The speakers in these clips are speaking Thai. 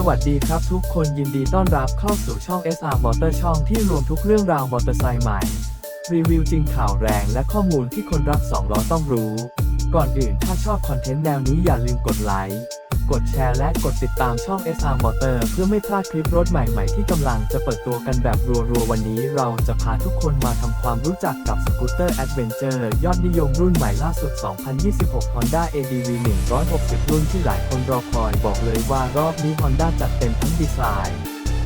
สวัสดีครับทุกคนยินดีต้อนรับเข้าสู่ช่อง SR Motor ช่องที่รวมทุกเรื่องราวมอเตอร์ไซค์ใหม่ รีวิวจริงข่าวแรงและข้อมูลที่คนรักสองล้อต้องรู้ ก่อนอื่นถ้าชอบคอนเทนต์แนวนี้อย่าลืมกดไลค์ กดแชร์และกดติดตามช่อง SR Motor เพื่อไม่พลาดคลิปรถใหม่ๆที่กำลังจะเปิดตัวกันแบบรัวๆ วันนี้เราจะพาทุกคนมาทำความรู้จักกับสกูตเตอร์ Adventure ยอดนิยมรุ่นใหม่ล่าสุด 2026 Honda ADV 160 รุ่นที่หลายคนรอคอยบอกเลยว่ารอบนี้ Honda จัดเต็มทั้งดีไซน์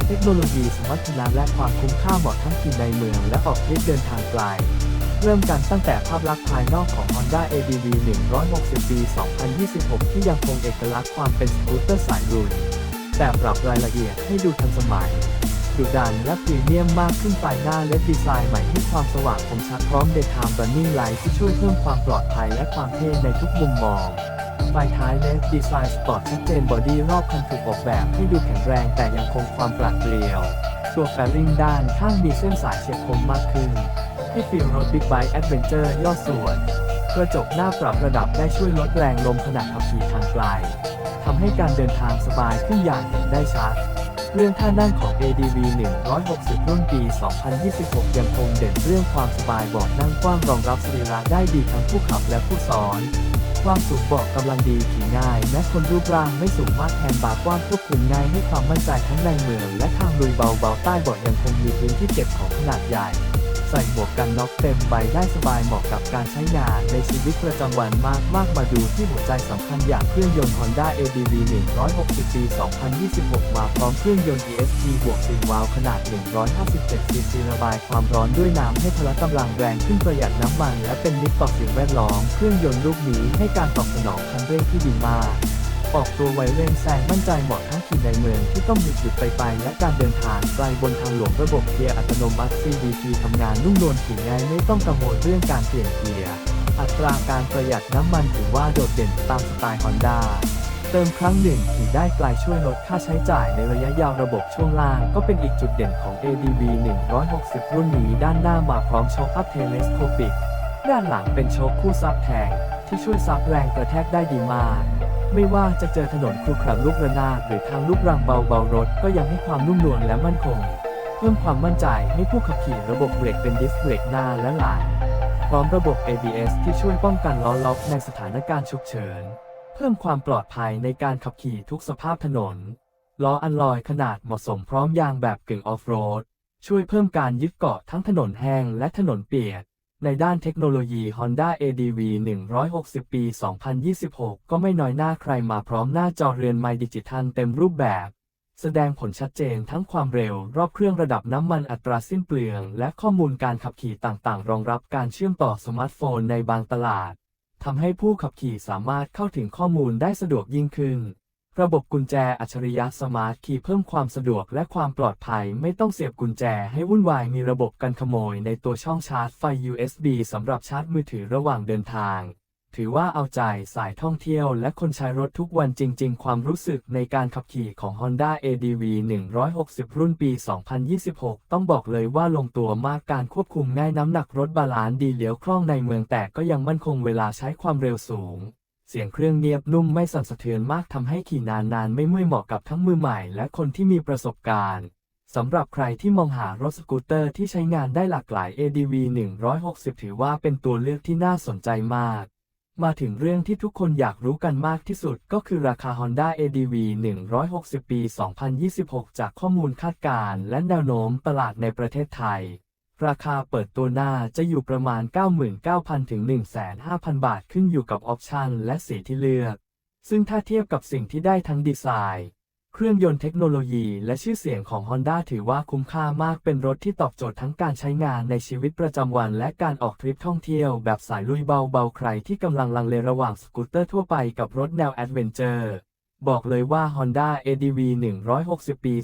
เทคโนโลยีสมรรถนะและความคุ้มค่าเหมาะทั้งกินในเมืองและออกทริปเดินทางไกล เริ่มกันตั้งแต่ภาพลักษณ์ภายนอกของ Honda ADV 160 ปี 2026 ที่ยังคงเอกลักษณ์ความเป็นสกูตเตอร์สายลุยแต่ปรับรายละเอียดให้ดูทันสมัย ดุดันและพรีเมียมมากขึ้นไฟหน้าและดีไซน์ใหม่ให้ความสว่างคมชัดพร้อม Daytime Running Light ที่ช่วยเพิ่มความปลอดภัยและความเท่ในทุกมุมมองไฟท้ายเลสดีไซน์สปอร์ตชัดเจนบอดี้รอบคันถูกออกแบบให้ดูแข็งแรงแต่ยังคงความปราดเปรียว ตัวแฟริงด้านข้างมีเส้นสายเฉียบคมมากขึ้น ให้ฟีลรถบิ๊กไบค์แอดเวนเจอร์ย่อส่วน กระจกหน้าปรับระดับได้ช่วยลดแรงลมขณะขับขี่ทางไกลทำให้การเดินทางสบายขึ้นอย่างเห็นได้ชัด เรื่องท่านั่งของ ADV 160 รุ่นปี 2026 ยังคงเด่นเรื่องความสบายเบาะนั่งกว้างรองรับสรีระได้ดีทั้งผู้ขับและผู้ซ้อน ความสูงเบาะกำลังดีขี่ง่าย แม้คนรูปร่างไม่สูงมากแทนบาร์กว้างควบคุมง่ายให้ความมั่นใจทั้งในเมืองและทางลุยเบาๆใต้เบาะยังคงมีพื้นที่เก็บของขนาดใหญ่ ใส่หมวกกันน็อกเต็มใบได้สบายเหมาะกับการใช้งานในชีวิตประจำวันมากมากมาดูที่หัวใจสำคัญอย่างเครื่องยนต์ Honda ADV 160 ปี 2026 มาพร้อมเครื่องยนต์ ESP บวก4วาล์วขนาด 157 ซีซีระบายความร้อนด้วยน้ำให้พละกำลังแรงขึ้นประหยัดน้ำมันและเป็นมิตรต่อสิ่งแวดล้อม เครื่องยนต์ลูกนี้ให้การตอบสนองคันเร่งที่ดีมาก ออกตัวไวเร่งแซงมั่นใจเหมาะทั้งขี่ในเมืองที่ต้องหยุดหยุดไปไปและการเดินทางไกลบนทางหลวงระบบเกียร์อัตโนมัติ CVT ทำงานนุ่มนวลขี่ง่ายไม่ต้องกังวลเรื่องการเปลี่ยนเกียร์อัตราการประหยัดน้ำมันถือว่าโดดเด่นตามสไตล์ Honda เติมครั้งหนึ่งขี่ได้ไกลช่วยลดค่าใช้จ่ายในระยะยาวระบบช่วงล่างก็เป็นอีกจุดเด่นของ ADV 160 รุ่นนี้ด้านหน้ามาพร้อมโชคอัพเทเลสโคปิกด้านหลังเป็นโชคคู่ซับแทงที่ช่วยซับแรงกระแทกได้ดีมาก ไม่ว่าจะเจอถนนครุขระลูกระนาดหรือทางลูกรังเบาๆรถก็ยังให้ความนุ่มนวลและมั่นคง เพิ่มความมั่นใจให้ผู้ขับขี่ระบบเบรกเป็นดิสเบรกหน้าและหลังพร้อมระบบ ABS ที่ช่วยป้องกันล้อล็อกในสถานการณ์ฉุกเฉิน เพิ่มความปลอดภัยในการขับขี่ทุกสภาพถนน ล้ออันลอยขนาดเหมาะสมพร้อมยางแบบกึ่งออฟโรดช่วยเพิ่มการยึดเกาะทั้งถนนแห้งและถนนเปียก ในด้านเทคโนโลยี Honda ADV 160 ปี 2026 ก็ไม่น้อยหน้าใครมาพร้อมหน้าจอเรือนไมดิจิทัลเต็มรูปแบบ แสดงผลชัดเจนทั้งความเร็ว รอบเครื่องระดับน้ำมันอัตราสิ้นเปลือง และข้อมูลการขับขี่ต่างๆ รองรับการเชื่อมต่อสมาร์ทโฟนในบางตลาดทำให้ผู้ขับขี่สามารถเข้าถึงข้อมูลได้สะดวกยิ่งขึ้น ระบบกุญแจอัจฉริยะสมาร์ทคีย์เพิ่มความสะดวกและความปลอดภัยไม่ต้องเสียบกุญแจให้วุ่นวายมีระบบกันขโมยในตัวช่องชาร์จไฟ USB สำหรับชาร์จมือถือระหว่างเดินทาง ถือว่าเอาใจสายท่องเที่ยวและคนใช้รถทุกวันจริง ๆ ความรู้สึกในการขับขี่ของ Honda ADV 160 รุ่นปี 2026 ต้องบอกเลยว่าลงตัวมากการควบคุมง่ายน้ำหนักรถบาลานซ์ดีเลี้ยวคล่องในเมืองแต่ก็ยังมั่นคงเวลาใช้ความเร็วสูง เสียงเครื่องเงียบนุ่มไม่สั่นสะเทือนมากทำให้ขี่นานๆ ไม่เมื่อยเหมาะกับทั้งมือใหม่และคนที่มีประสบการณ์สำหรับใครที่มองหารถสกูตเตอร์ที่ใช้งานได้หลากหลาย ADV 160 ถือว่าเป็นตัวเลือกที่น่าสนใจมาก มาถึงเรื่องที่ทุกคนอยากรู้กันมากที่สุดก็คือราคา Honda ADV 160 ปี 2026 จากข้อมูลคาดการณ์และแนวโน้มตลาดในประเทศไทย ราคาเปิดตัวหน้าจะอยู่ประมาณ 99,000 ถึง 15,000 บาทขึ้นอยู่กับออปชันและสีที่เลือก ซึ่งถ้าเทียบกับสิ่งที่ได้ทั้งดีไซน์เครื่องยนต์เทคโนโลยีและชื่อเสียงของ Honda ถือว่าคุ้มค่ามากเป็นรถที่ตอบโจทย์ทั้งการใช้งานในชีวิตประจำวัน และการออกทริปท่องเที่ยวแบบสายลุยเบาๆ ใครที่กำลังลังเลระหว่างสกูตเตอร์ทั่วไปกับรถแนวแอดเวนเจอร์ บอกเลยว่า Honda ADV 160 ปี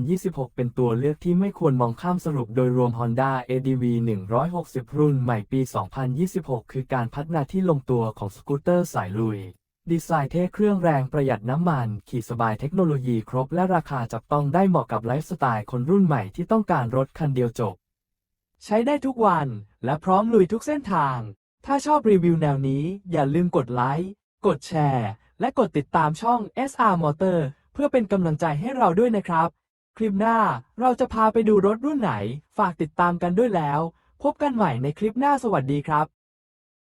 2026 เป็นตัวเลือกที่ไม่ควรมองข้ามสรุปโดยรวม Honda ADV 160 รุ่นใหม่ปี 2026 คือการพัฒนาที่ลงตัวของสกูตเตอร์สายลุย ดีไซน์เท่เครื่องแรงประหยัดน้ำมัน ขี่สบายเทคโนโลยีครบและราคาจับต้องได้เหมาะกับไลฟ์สไตล์คนรุ่นใหม่ที่ต้องการรถคันเดียวจบ ใช้ได้ทุกวันและพร้อมลุยทุกเส้นทาง ถ้าชอบรีวิวแนวนี้อย่าลืมกดไลค์กดแชร์ และกดติดตามช่อง SR Motor เพื่อเป็นกำลังใจให้เราด้วยนะครับ คลิปหน้าเราจะพาไปดูรถรุ่นไหน ฝากติดตามกันด้วยแล้ว พบกันใหม่ในคลิปหน้าสวัสดีครับ